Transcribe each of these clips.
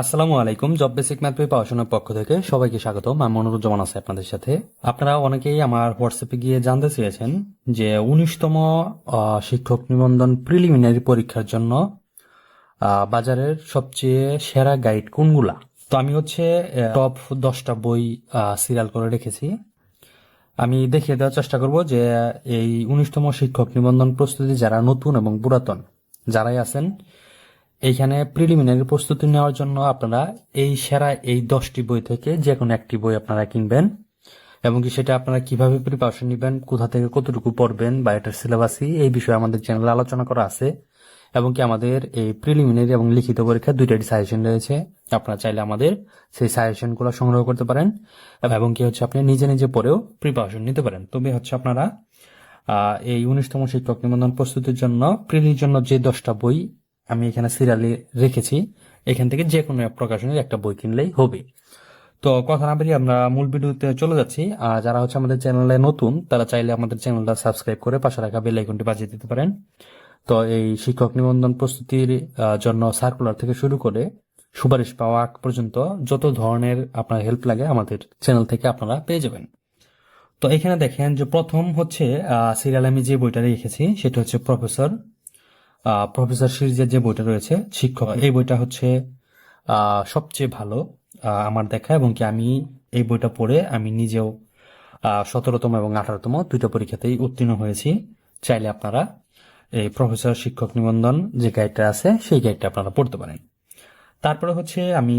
আসসালামু আলাইকুম job basic math বই পড়াশোনার পক্ষ থেকে সবাইকে স্বাগতম। আমি মনোরুজ্জামান আছে আপনাদের সাথে। আপনারা অনেকেই আমার হোয়াটসঅ্যাপে গিয়ে জানতে চেয়েছেন যে উনিশতম শিক্ষক নিবন্ধন প্রিলিমিনারি পরীক্ষার জন্য বাজারের সবচেয়ে সেরা গাইড কোনগুলা? তো আমি হচ্ছে টপ দশটা বই সিরিয়াল করে রেখেছি। আমি দেখিয়ে দেওয়ার চেষ্টা করব যে এই উনিশতম শিক্ষক নিবন্ধন প্রস্তুতি যারা নতুন এবং পুরাতন, যারাই আছেন এইখানে প্রিলিমিনারি প্রস্তুতি নেওয়ার জন্য আপনারা এই সেরা এই দশটি বই থেকে যে কোনো একটি বই আপনারা কিনবেন এবং কি সেটা আপনারা কীভাবে প্রিপারেশন নেবেন, কোথা থেকে কতটুকু পড়বেন বা এটার সিলেবাসই এই বিষয়ে আমাদের চ্যানেলে আলোচনা করা আছে এবং কি আমাদের এই প্রিলিমিনারি এবং লিখিত পরীক্ষা দুইটাই সাজেশন রয়েছে। আপনারা চাইলে আমাদের সেই সাজেশনগুলো সংগ্রহ করতে পারেন এবং কি হচ্ছে আপনি নিজে নিজে পড়েও প্রিপারেশন নিতে পারেন। তবে হচ্ছে আপনারা এই উনিশতম শিক্ষক নিবন্ধন প্রস্তুতির জন্য প্রিলির জন্য যে দশটা বই আমি এখানে সিরিয়ালে রেখেছি। এখান থেকে যে কোনো প্রকাশনের একটা বই কিনলেই হবে। তো কথা না বেরিয়ে আমরা মূল ভিডিওতে চলে যাচ্ছি। আর যারা হচ্ছে আমাদের চ্যানেলে নতুন, তারা চাইলে আমাদের চ্যানেলটা সাবস্ক্রাইব করে পাশে রাখা বেল আইকনটি বাজিয়ে দিতে পারেন। তো এই শিক্ষক নিবন্ধন প্রস্তুতির জন্য সার্কুলার থেকে শুরু করে সুপারিশ পাওয়া পর্যন্ত যত ধরনের আপনার হেল্প লাগে আমাদের চ্যানেল থেকে আপনারা পেয়ে যাবেন। তো এখানে দেখেন যে প্রথম হচ্ছে সিরিয়াল আমি যে বইটা রেখেছি, সেটা হচ্ছে প্রফেসর প্রফেসর সিরিজের যে বইটা রয়েছে, শিক্ষক, এই বইটা হচ্ছে সবচেয়ে ভালো আমার দেখা এবং কি আমি এই বইটা পড়ে আমি নিজেও সতেরোতম এবং আঠারোতম দুইটা পরীক্ষাতেই উত্তীর্ণ হয়েছি। চাইলে আপনারা এই প্রফেসর শিক্ষক নিবন্ধন যে গাইডটা আছে, সেই গাইডটা আপনারা পড়তে পারেন। তারপরে হচ্ছে আমি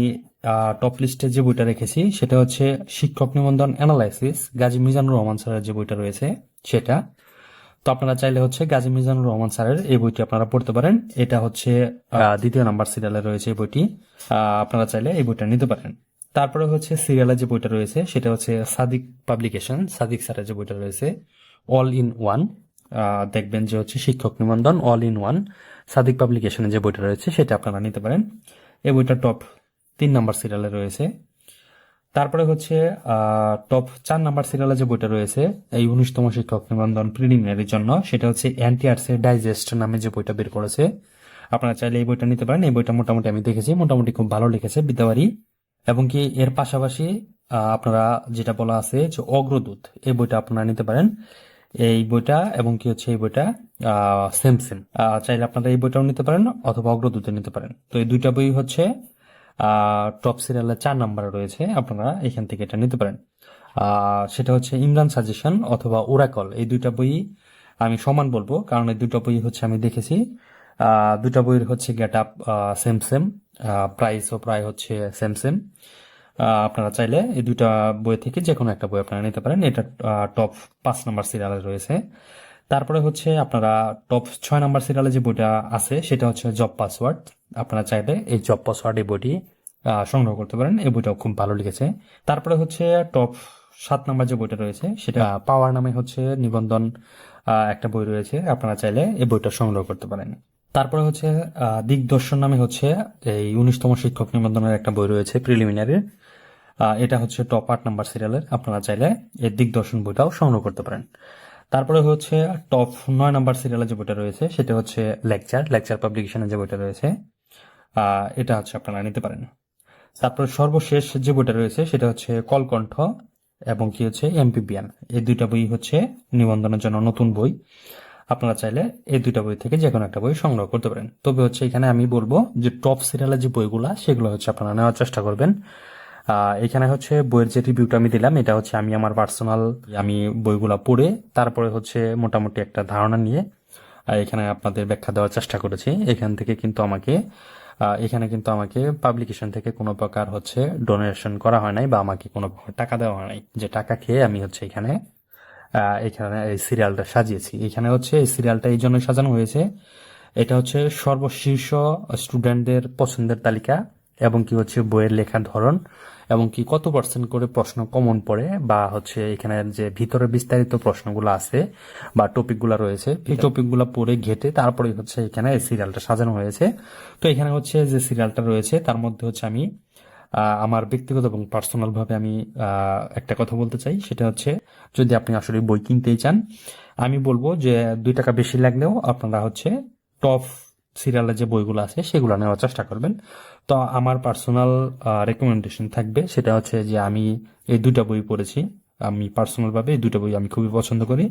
টপ লিস্টে যে বইটা রেখেছি, সেটা হচ্ছে শিক্ষক নিবন্ধন অ্যানালাইসিস গাজী মিজানুর রহমান স্যারের যে বইটা রয়েছে, সেটা। তো আপনারা চাইলে হচ্ছে গাজী মিজানুর রহমান স্যারের এই বইটি আপনারা পড়তে পারেন। এটা হচ্ছে দ্বিতীয় নাম্বার সিরিয়ালে রয়েছে এই বইটি। আপনারা চাইলে এই বইটা নিতে পারেন। তারপরে হচ্ছে সিরিয়ালে যে বইটা রয়েছে, সেটা হচ্ছে সাদিক পাবলিকেশন, সাদিক স্যারের যে বইটা রয়েছে, অল ইন ওয়ান। দেখবেন যে হচ্ছে শিক্ষক নিবন্ধন, অল ইন ওয়ান। সাদিক পাবলিকেশনের যে বইটা রয়েছে, সেটা আপনারা নিতে পারেন। এই বইটা টপ তিন নাম্বার সিরিয়ালে রয়েছে। তারপরে হচ্ছে টপ চার নাম্বার সিরিয়ালে যে বইটা রয়েছে, এই উনিশতম শিক্ষক নিবন্ধন প্রিলিমিনারির জন্য, সেটা হচ্ছে এনটিআরস এর ডাইজেস্ট নামে যে বইটা বের করেছে। আপনারা চাইলে এই বইটা নিতে পারেন। এই বইটা মোটামুটি আমি দেখেছি, মোটামুটি খুব ভালো লিখেছে বিদ্যাবাড়ি। এবং কি এর পাশাপাশি আপনারা যেটা বলা আছে যে অগ্রদূত, এই বইটা আপনারা নিতে পারেন। এই বইটা এবং কি হচ্ছে এই বইটা সেম সেম চাইলে আপনারা এই বইটাও নিতে পারেন অথবা অগ্রদূতে নিতে পারেন। তো এই দুইটা বই হচ্ছে টপ সিরিয়ালের চার নাম্বারে রয়েছে, আপনারা এখান থেকে এটা নিতে পারেন। সেটা হচ্ছে ইমরান সাজেশন অথবা ওরাকল এই দুইটা বই আমি সমান বলব, কারণ এই দুটো বই হচ্ছে আমি দেখেছি। দুটা বইয়ের হচ্ছে গেট আপ সেম সেম প্রাইসও প্রায় হচ্ছে সেম সেম আপনারা চাইলে এই দুইটা বই থেকে যে কোনো একটা বই আপনারা নিতে পারেন। এটা টপ পাঁচ নাম্বার সিরিয়ালে রয়েছে। তারপরে হচ্ছে আপনারা টপ ছয় নাম্বার সিরিয়ালে যে বইটা আছে, সেটা হচ্ছে জব পাসওয়ার্ড আপনারা চাইলে এই জব পাসওয়ার্ড এই বইটি সংগ্রহ করতে পারেন। এই বইটাও খুব ভালো লিখেছে তারপরে হচ্ছে টপ সাত নাম্বার যে বইটা রয়েছে, সেটা পাওয়ার নামে হচ্ছে নিবন্ধন একটা বই রয়েছে। আপনারা চাইলে এই বইটা সংগ্রহ করতে পারেন। তারপরে হচ্ছে দিগদর্শন নামে হচ্ছে এই উনিশতম শিক্ষক নিবন্ধনের একটা বই রয়েছে প্রিলিমিনারির এটা হচ্ছে টপ আট নাম্বার সিরিয়ালের আপনারা চাইলে এই দিগদর্শন বইটাও সংগ্রহ করতে পারেন। তারপরে হচ্ছে টপ নয় নাম্বার সিরিয়ালের যে বইটা রয়েছে, সেটা হচ্ছে লেকচার লেকচার পাবলিকেশনের যে বইটা রয়েছে এটা হচ্ছে আপনারা নিতে পারেন। তারপর সর্বশেষ যে বইটা রয়েছে, সেটা হচ্ছে কলকণ্ঠ এবং কি হচ্ছে, এমপিবিএন। এই দুইটা বই হচ্ছে নিবন্ধনের জন্য নতুন বই। আপনারা চাইলে এই দুইটা বই থেকে যে কোনো একটা বই সংগ্রহ করতে পারেন। তবে হচ্ছে এখানে আমি বলব যে টপ সিরিয়ালের যে বইগুলা, সেগুলো হচ্ছে আপনারা নেওয়ার চেষ্টা করবেন। এখানে হচ্ছে বইয়ের যে রিভিউটা আমি দিলাম, এটা হচ্ছে আমি আমার পার্সোনাল, আমি বইগুলা পড়ে, তারপরে হচ্ছে মোটামুটি একটা ধারণা নিয়ে এখানে আপনাদের ব্যাখ্যা দেওয়ার চেষ্টা করেছি। এখান থেকে কিন্তু আমাকে এখানে কিন্তু আমাকে পাবলিকেশন থেকে কোনো প্রকার হচ্ছে ডোনেশন করা হয় নাই বা আমাকে কোনো প্রকার টাকা দেওয়া হয় নাই। যে টাকা খেয়ে আমি হচ্ছে এখানে এখানে এই সিরিয়ালটা সাজিয়েছি। এখানে হচ্ছে এই সিরিয়ালটা এই জন্য সাজানো হয়েছে। এটা হচ্ছে সর্বশীর্ষ স্টুডেন্টদের পছন্দের তালিকা। এবং কি হচ্ছে বইয়ের লেখার ধরন এবং কি কত পার্সেন্ট করে প্রশ্ন কমন পড়ে বা হচ্ছে এখানে যে ভিতরে বিস্তারিত প্রশ্নগুলো আছে বা টপিকগুলো রয়েছে এই টপিকগুলো পড়ে ঘেটে তারপরে হচ্ছে এখানে সিরিয়ালটা সাজানো হয়েছে। তো এখানে হচ্ছে যে সিরিয়ালটা রয়েছে তার মধ্যে হচ্ছে আমি আমার ব্যক্তিগত এবং পার্সোনাল ভাবে আমি একটা কথা বলতে চাই। সেটা হচ্ছে যদি আপনি আসলে বই কিনতেই চান আমি বলব যে দুই টাকা বেশি লাগলেও আপনারা হচ্ছে টপ সিরিয়ালের যে বইগুলো আছে, সেগুলো নেওয়ার চেষ্টা করবেন। তো আমার পার্সোনাল রেকমেন্ডেশন থাকবে, সেটা হচ্ছে যে আমি এই দুটা বই পড়েছি। আমি পার্সোনাল ভাবে এই দুটো বই আমি খুবই পছন্দ করি।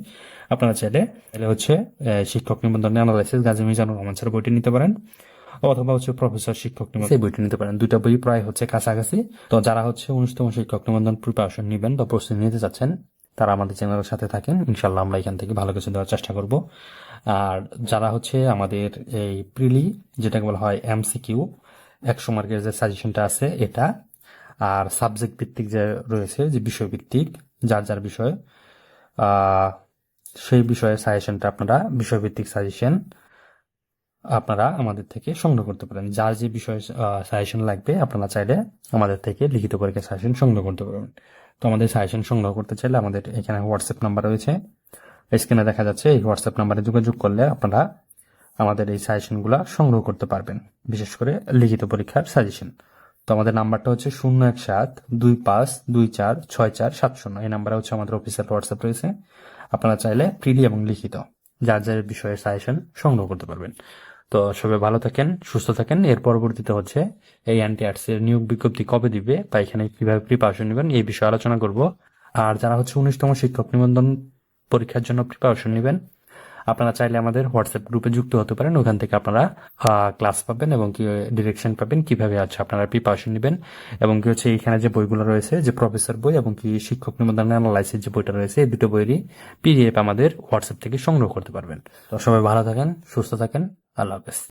আপনারা চাইলে তাহলে হচ্ছে শিক্ষক নিবন্ধন অ্যানালাইসিস গাজী মিজানুর রহমান স্যার বইটি নিতে পারেন, অথবা হচ্ছে প্রফেসর শিক্ষক নিবন্ধন সেই বইটি নিতে পারেন। দুটা বই প্রায় হচ্ছে কাছাকাছি। তো যারা হচ্ছে উনিশতম শিক্ষক নিবন্ধন প্রিপারেশন নেবেন বা প্রস্তুতি নিতে চাচ্ছেন তারা আমাদের চ্যানেলের সাথে থাকেন। ইনশাল্লাহ আমরা এখান থেকে ভালো কিছু দেওয়ার চেষ্টা করব। আর যারা হচ্ছে আমাদের এই প্রিলি, যেটাকে বলা হয় এমসিকিউ একশো মার্কের যে সাজেশনটা আছে এটা, আর সাবজেক্ট ভিত্তিক যে রয়েছে, যে বিষয় ভিত্তিক, যার যার বিষয় সেই বিষয়ে সাজেশনটা আপনারা বিষয়ভিত্তিক সাজেশন আপনারা আমাদের থেকে সংগ্রহ করতে পারেন। যার যে বিষয়ে সাজেশন লাগবে আপনারা চাইলে আমাদের থেকে লিখিত পরীক্ষা সাজেশন সংগ্রহ করতে পারবেন। তো আমাদের সাজেশন সংগ্রহ করতে চাইলে আমাদের এখানে হোয়াটসঅ্যাপ নাম্বার রয়েছে। স্ক্রিনে দেখা যাচ্ছে, এই হোয়াটসঅ্যাপ নাম্বারে যোগাযোগ করলে আপনারা আমাদের এই সাজেশনগুলো সংগ্রহ করতে পারবেন, বিশেষ করে লিখিত পরীক্ষার সাজেশন তো আমাদের নাম্বারটা হচ্ছে শূন্য এক সাত, দুই পাঁচ, দুই চার, ছয় চার, সাত শূন্য। এই নাম্বারে হচ্ছে আমাদের অফিসিয়াল হোয়াটসঅ্যাপ রয়েছে। আপনারা চাইলে প্রিলি এবং লিখিত, যার যার বিষয়ে সাজেশন সংগ্রহ করতে পারবেন। তো সবাই ভালো থাকেন, সুস্থ থাকেন। এর পরবর্তীতে হচ্ছে এই অ্যান্টি আর্টস এর নিয়োগ বিজ্ঞপ্তি কবে দিবে বা এখানে কীভাবে প্রিপারেশন নেবেন এই বিষয়ে আলোচনা করব। আর যারা হচ্ছে উনিশতম শিক্ষক নিবন্ধন পরীক্ষার জন্য প্রিপারেশন নেবেন আপনারা চাইলে আমাদের হোয়াটসঅ্যাপ গ্রুপে যুক্ত হতে পারেন। ওখান থেকে আপনারা ক্লাস পাবেন এবং কি ডিরেকশন পাবেন, কীভাবে আছে আপনারা প্রিপারেশন নেবেন এবং কি হচ্ছে এখানে যে বইগুলো রয়েছে, যে প্রফেসর বই এবং কি শিক্ষক নিবন্ধন অ্যানালাইসিস যে বইটা রয়েছে, এই দুটো বইয়েরই পিডিএফ আমাদের হোয়াটসঅ্যাপ থেকে সংগ্রহ করতে পারবেন। তো সবাই ভালো থাকেন, সুস্থ থাকেন, আল্লাহ হাফেজ।